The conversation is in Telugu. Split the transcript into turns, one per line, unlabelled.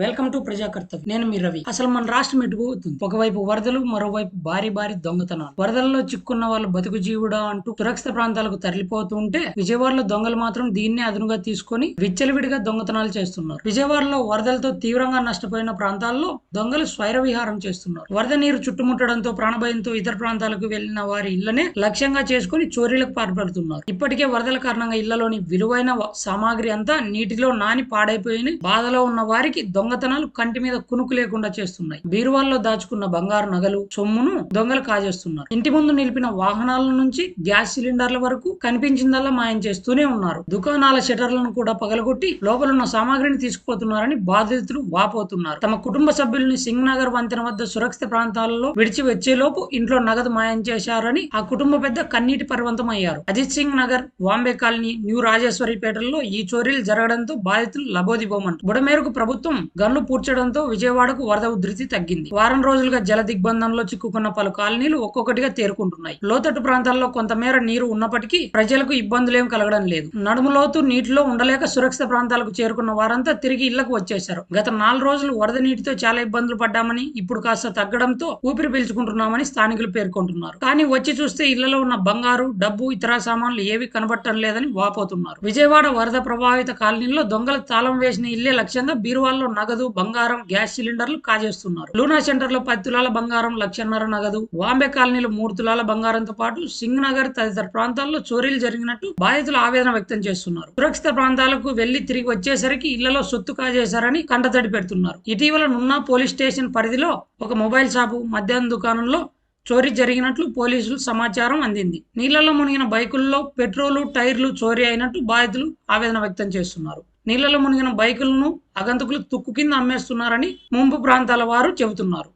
వెల్కమ్ టు ప్రజాకర్తవ్యం నేను మీ రవి. అసలు మన రాష్ట్రం ఎటుపోతుంది ఒకవైపు వరదలు మరోవైపు భారీ భారీ దొంగతనాలు. వరదల్లో చిక్కున్న వాళ్ళు బతుకు జీవుడా అంటూ సురక్షిత ప్రాంతాలకు తరలిపోతూ ఉంటే విజయవాడలో దొంగలు మాత్రం దీన్నే అదునుగా తీసుకొని విచ్చలవిడిగా దొంగతనాలు చేస్తున్నారు. విజయవాడలో వరదలతో తీవ్రంగా నష్టపోయిన ప్రాంతాల్లో దొంగలు స్వైర విహారం చేస్తున్నారు. వరద నీరు చుట్టుముట్టడంతో ప్రాణభయంతో ఇతర ప్రాంతాలకు వెళ్ళిన వారి ఇళ్ళనే లక్ష్యంగా చేసుకుని చోరీలకు పాల్పడుతున్నారు. ఇప్పటికే వరదల కారణంగా ఇళ్ళలోని విలువైన సామాగ్రి అంతా నీటిలో నాని పాడైపోయిన బాధలో ఉన్న వారికి దొంగ దొంగతనాలు కంటి మీద కునుకు లేకుండా చేస్తున్నాయి. బీరువాల్లో దాచుకున్న బంగారు నగలు సొమ్మును దొంగలు కాజేస్తున్నారు. ఇంటి ముందు నిలిపిన వాహనాల నుంచి గ్యాస్ సిలిండర్ల వరకు కనిపించిందల్లా మాయం చేస్తూనే ఉన్నారు. దుకాణాల షటర్లను కూడా పగలగొట్టి లోపలున్న సామాగ్రిని తీసుకుపోతున్నారని బాధితులు వాపోతున్నారు. తమ కుటుంబ సభ్యుల్ని సింగ్ నగర్ వంతెన వద్ద సురక్షిత ప్రాంతాలలో విడిచి వచ్చేలోపు ఇంట్లో నగదు మాయం చేశారని ఆ కుటుంబ పెద్ద కన్నీటి పర్వంతం అయ్యారు అజిత్ సింగ్ నగర్ వాంబే కాలనీ న్యూ రాజేశ్వరిపేటల్లో ఈ చోరీలు జరగడంతో బాధితులు లబోదిబోమంటారు బుడమేరకు ప్రభుత్వం గన్లు పూడ్చడంతో విజయవాడకు వరద ఉధృతి తగ్గింది. వారం రోజులుగా జల దిగ్బంధంలో చిక్కుకున్న పలు కాలనీలు ఒక్కొక్కటిగా తేరుకుంటున్నాయి. లోతట్టు ప్రాంతాల్లో కొంతమేర నీరు ఉన్నప్పటికీ ప్రజలకు ఇబ్బందులేం కలగడం లేదు. నడుములోతు నీటిలో ఉండలేక సురక్షిత ప్రాంతాలకు చేరుకున్న వారంతా తిరిగి ఇళ్ళకు వచ్చేశారు. గత నాలుగు రోజులు వరద నీటితో చాలా ఇబ్బందులు పడ్డామని ఇప్పుడు కాస్త తగ్గడంతో ఊపిరి పీల్చుకుంటున్నామని స్థానికులు పేర్కొంటున్నారు. కానీ వచ్చి చూస్తే ఇళ్ళలో ఉన్న బంగారు డబ్బు ఇతర సామాన్లు ఏవి కనబడటం లేదని వాపోతున్నారు. విజయవాడ వరద ప్రభావిత కాలనీలో దొంగల తాళం వేసిన ఇల్లే లక్ష్యంగా బీరువాల్లో నగదు బంగారం గ్యాస్ సిలిండర్లు కాజేస్తున్నారు. లూనా సెంటర్లో పది తులాల బంగారం లక్షన్నర నగదు వాంబే కాలనీలో మూడు తులాల బంగారంతో పాటు సింగ్ నగర్ తదితర ప్రాంతాల్లో చోరీలు జరిగినట్టు బాధితులు ఆవేదన వ్యక్తం చేస్తున్నారు. సురక్షిత ప్రాంతాలకు వెళ్ళి తిరిగి వచ్చేసరికి ఇళ్ళలో సొత్తు కాజేశారని కంటతడి పెడుతున్నారు. ఇటీవల నున్న పోలీస్ స్టేషన్ పరిధిలో ఒక మొబైల్ షాపు మద్యాహ్నం దుకాణంలో చోరీ జరిగినట్లు పోలీసులు సమాచారం అందింది. నీళ్ళలో మునిగిన బైకుల్లో పెట్రోలు టైర్లు చోరీ అయినట్టు బాధితులు ఆవేదన వ్యక్తం చేస్తున్నారు. నీళ్ళలో మునిగిన బైకులను అగంతకులు తుక్కు కింద అమ్మేస్తున్నారని ముంపు ప్రాంతాల వారు చెబుతున్నారు.